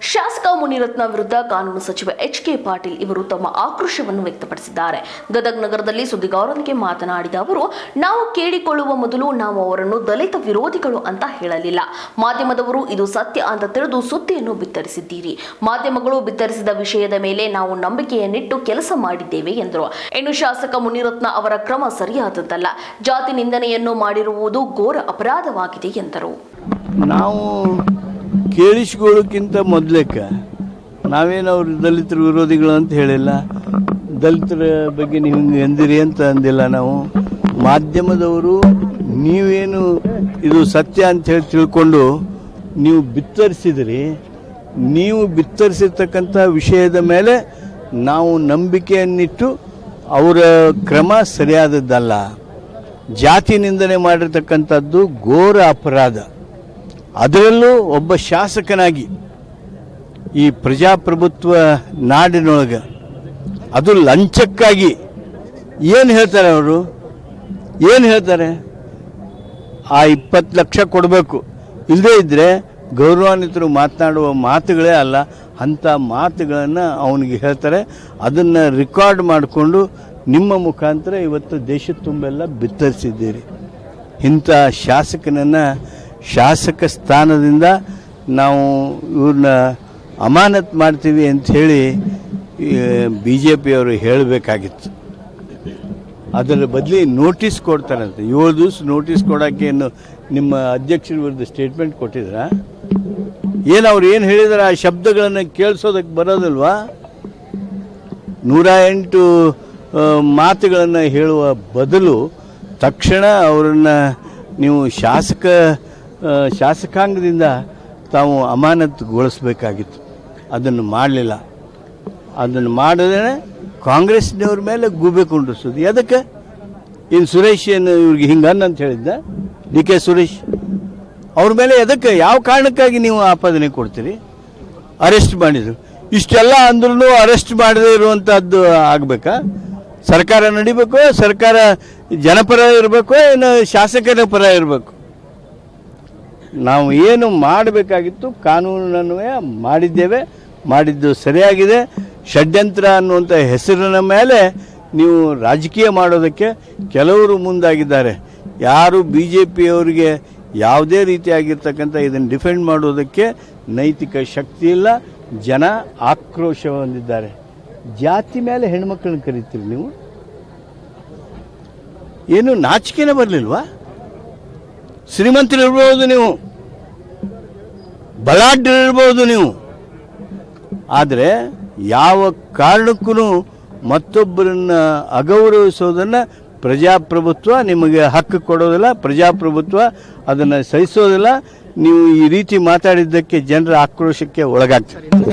ಶಾಸಕ ಮುನಿರತ್ನ ವಿರುದ್ಧ ಕಾನೂನು ಸಚಿವ ಎಚ್ ಕೆ ಪಾಟೀಲ್ ಇವರು ತಮ್ಮ ಆಕ್ರೋಶವನ್ನು ವ್ಯಕ್ತಪಡಿಸಿದ್ದಾರೆ. ಗದಗ್ ನಗರದಲ್ಲಿ ಸುದ್ದಿಗಾರರೊಂದಿಗೆ ಮಾತನಾಡಿದ ಅವರು, ನಾವು ಕೇಳಿಕೊಳ್ಳುವ ಮೊದಲು ನಾವು ಅವರನ್ನು ದಲಿತ ವಿರೋಧಿಗಳು ಅಂತ ಹೇಳಲಿಲ್ಲ. ಮಾಧ್ಯಮದವರು ಇದು ಸತ್ಯ ಅಂತ ತಿಳಿದು ಸುದ್ದಿಯನ್ನು ಬಿತ್ತರಿಸಿದ್ದೀರಿ. ಮಾಧ್ಯಮಗಳು ಬಿತ್ತರಿಸಿದ ವಿಷಯದ ಮೇಲೆ ನಾವು ನಂಬಿಕೆಯನ್ನಿಟ್ಟು ಕೆಲಸ ಮಾಡಿದ್ದೇವೆ ಎಂದರು. ಇನ್ನು ಶಾಸಕ ಮುನಿರತ್ನ ಅವರ ಕ್ರಮ ಸರಿಯಾದದ್ದಲ್ಲ. ಜಾತಿ ನಿಂದನೆಯನ್ನು ಮಾಡಿರುವುದು ಘೋರ ಅಪರಾಧವಾಗಿದೆ ಎಂದರು. ನಾವು ಕೇಳಿಸ್ಕೊಳ್ಳೋಕ್ಕಿಂತ ಮೊದಲೇಕ ನಾವೇನು ಅವ್ರು ದಲಿತರ ವಿರೋಧಿಗಳು ಅಂತ ಹೇಳಿಲ್ಲ. ದಲಿತರ ಬಗ್ಗೆ ನೀವು ಹಿಂಗೆ ಎಂದಿರಿ ಅಂತ ಅಂದಿಲ್ಲ ನಾವು. ಮಾಧ್ಯಮದವರು ನೀವೇನು ಇದು ಸತ್ಯ ಅಂತ ಹೇಳಿ ತಿಳ್ಕೊಂಡು ನೀವು ಬಿತ್ತರಿಸಿದ್ರಿ. ನೀವು ಬಿತ್ತರಿಸಿರ್ತಕ್ಕಂಥ ವಿಷಯದ ಮೇಲೆ ನಾವು ನಂಬಿಕೆಯನ್ನಿಟ್ಟು ಅವರ ಕ್ರಮ ಸರಿಯಾದದ್ದಲ್ಲ. ಜಾತಿ ನಿಂದನೆ ಮಾಡಿರ್ತಕ್ಕಂಥದ್ದು ಘೋರ ಅಪರಾಧ. ಅದರಲ್ಲೂ ಒಬ್ಬ ಶಾಸಕನಾಗಿ ಈ ಪ್ರಜಾಪ್ರಭುತ್ವ ನಾಡಿನೊಳಗೆ ಅದು ಲಂಚಕ್ಕಾಗಿ ಏನು ಹೇಳ್ತಾರೆ ಅವರು? ಏನು ಹೇಳ್ತಾರೆ? ಆ ಇಪ್ಪತ್ತು ಲಕ್ಷ ಕೊಡಬೇಕು. ಇಲ್ಲದೇ ಇದ್ದರೆ ಗೌರವಾನ್ವಿತರು ಮಾತನಾಡುವ ಮಾತುಗಳೇ ಅಲ್ಲ, ಅಂಥ ಮಾತುಗಳನ್ನು ಅವನಿಗೆ ಹೇಳ್ತಾರೆ. ಅದನ್ನು ರೆಕಾರ್ಡ್ ಮಾಡಿಕೊಂಡು ನಿಮ್ಮ ಮುಖಾಂತರ ಇವತ್ತು ದೇಶದ ತುಂಬೆಲ್ಲ ಬಿತ್ತರಿಸಿದ್ದೀರಿ. ಇಂಥ ಶಾಸಕನನ್ನು ಶಾಸಕ ಸ್ಥಾನದಿಂದ ನಾವು ಇವ್ರನ್ನ ಅಮಾನತ್ ಮಾಡ್ತೀವಿ ಅಂಥೇಳಿ ಬಿ ಜೆ ಪಿಯವರು ಹೇಳಬೇಕಾಗಿತ್ತು. ಅದರ ಬದಲಿ ನೋಟಿಸ್ ಕೊಡ್ತಾರಂತೆ. ಏಳು ದಿವಸ ನೋಟಿಸ್ ಕೊಡೋಕ್ಕೆ ಏನು ನಿಮ್ಮ ಅಧ್ಯಕ್ಷರ ವಿರುದ್ಧ ಸ್ಟೇಟ್ಮೆಂಟ್ ಕೊಟ್ಟಿದ್ರ? ಏನು ಅವ್ರು ಏನು ಹೇಳಿದಾರೆ? ಆ ಶಬ್ದಗಳನ್ನು ಕೇಳಿಸೋದಕ್ಕೆ ಬರೋದಲ್ವಾ? ನೂರ ಎಂಟು ಮಾತುಗಳನ್ನು ಹೇಳುವ ಬದಲು ತಕ್ಷಣ ಅವರನ್ನು ನೀವು ಶಾಸಕ ಶಾಸಕಾಂಗದಿಂದ ತಾವು ಅಮಾನತ್ಗೊಳಿಸ್ಬೇಕಾಗಿತ್ತು. ಅದನ್ನು ಮಾಡಲಿಲ್ಲ. ಅದನ್ನು ಮಾಡಿದ್ರೆ ಕಾಂಗ್ರೆಸ್ನವ್ರ ಮೇಲೆ ಗೂಬೆ ಕೊಂಡಿಸೋದು ಎದಕ್ಕೆ? ಇನ್ನು ಸುರೇಶ್ ಏನು ಇವ್ರಿಗೆ ಹಿಂಗನ್ನ ಅಂತ ಹೇಳಿದ್ದ. D K Suresh. ಅವ್ರ ಮೇಲೆ ಎದಕ್ಕೆ? ಯಾವ ಕಾರಣಕ್ಕಾಗಿ ನೀವು ಆಪಾದನೆ ಕೊಡ್ತೀರಿ? ಅರೆಸ್ಟ್ ಮಾಡಿದ್ರು. ಇಷ್ಟೆಲ್ಲ ಅಂದ್ರೂ ಅರೆಸ್ಟ್ ಮಾಡದೇ ಇರುವಂತಹದ್ದು ಆಗ್ಬೇಕಾ? ಸರ್ಕಾರ ನಡಿಬೇಕು? ಸರ್ಕಾರ ಜನಪರ ಇರಬೇಕು? ಏನು ಶಾಸಕರ ಪರ ಇರಬೇಕು? ನಾವು ಏನು ಮಾಡಬೇಕಾಗಿತ್ತು ಕಾನೂನನ್ನು ಮಾಡಿದ್ದೇವೆ, ಮಾಡಿದ್ದು ಸರಿಯಾಗಿದೆ. ಷಡ್ಯಂತ್ರ ಅನ್ನುವಂಥ ಹೆಸರಿನ ಮೇಲೆ ನೀವು ರಾಜಕೀಯ ಮಾಡೋದಕ್ಕೆ ಕೆಲವರು ಮುಂದಾಗಿದ್ದಾರೆ. ಯಾರು ಬಿ ಜೆ ಪಿಯವರಿಗೆ ಯಾವುದೇ ರೀತಿಯಾಗಿರ್ತಕ್ಕಂಥ ಇದನ್ನು ಡಿಫೆಂಡ್ ಮಾಡೋದಕ್ಕೆ ನೈತಿಕ ಶಕ್ತಿ ಇಲ್ಲ, ಜನ ಆಕ್ರೋಶ ಹೊಂದಿದ್ದಾರೆ. ಜಾತಿ ಮೇಲೆ ಹೆಣ್ಮಕ್ಳನ್ನ ಕರಿತೀರಿ ನೀವು? ಏನು ನಾಚಿಕೆನೇ ಬರಲಿಲ್ವಾ? ಶ್ರೀಮಂತರಿರ್ಬೋದು ನೀವು. ಬಲಾಢ್ಯರಿರ್ಬೋದು ನೀವು. ಆದರೆ ಯಾವ ಕಾರಣಕ್ಕೂ ಮತ್ತೊಬ್ಬರನ್ನ ಅಗೌರವಿಸೋದನ್ನು ಪ್ರಜಾಪ್ರಭುತ್ವ ನಿಮಗೆ ಹಕ್ಕು ಕೊಡೋದಿಲ್ಲ, ಪ್ರಜಾಪ್ರಭುತ್ವ ಅದನ್ನು ಸಹಿಸೋದಿಲ್ಲ. ನೀವು ಈ ರೀತಿ ಮಾತಾಡಿದ್ದಕ್ಕೆ ಜನರ ಆಕ್ರೋಶಕ್ಕೆ ಒಳಗಾಗ್ತಾರೆ.